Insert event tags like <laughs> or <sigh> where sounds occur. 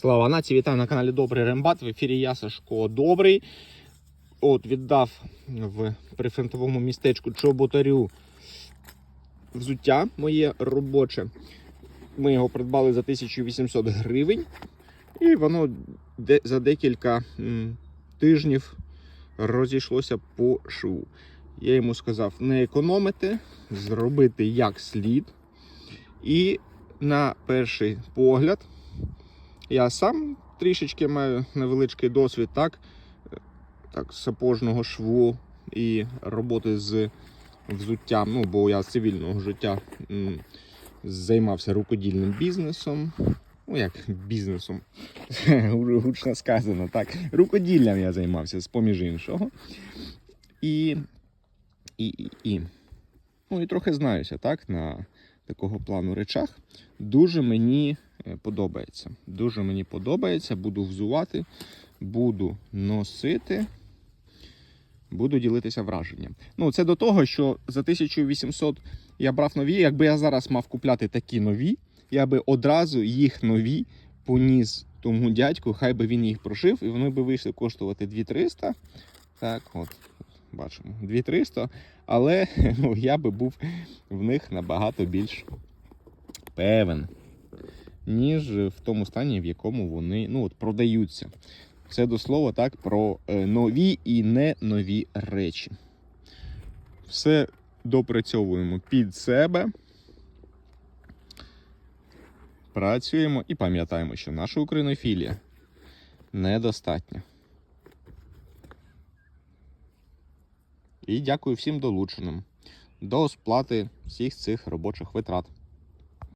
Слава нації, вітаю на каналі Добрий Рембат. В ефірі я Сашко Добрий. От віддав в прифронтовому містечку Чоботарю взуття моє робоче. Ми його придбали за 1800 гривень. І воно за декілька тижнів розійшлося по шву. Я йому сказав не економити, зробити як слід. І на перший погляд я сам трішечки маю невеличкий досвід, так, так сапожного шву і роботи з взуттям. Ну, бо я з цивільного життя займався рукодільним бізнесом. Ну, як бізнесом, <laughs> гучно сказано, так. Рукоділлям я займався, з поміж іншого. І, і, і, і. Ну, і трохи знаюся, так, на такого плану речах. Дуже мені подобається. Дуже мені подобається. Буду взувати, буду носити, буду ділитися враженням. Ну, це до того, що за 1800 я брав нові. Якби я зараз мав купляти такі нові, я би одразу їх нові поніс тому дядьку, хай би він їх прошив, і вони би вийшли коштувати 2300. Так, от, бачимо, 2300. Але <laughs> ну, я би був в них набагато більш певен, ніж в тому стані, в якому вони ну, от, продаються. Це до слова так про е, нові і не нові речі. Все допрацьовуємо під себе. Працюємо і пам'ятаємо, що наша українофілія недостатня. І дякую всім долученим до сплати всіх цих робочих витрат.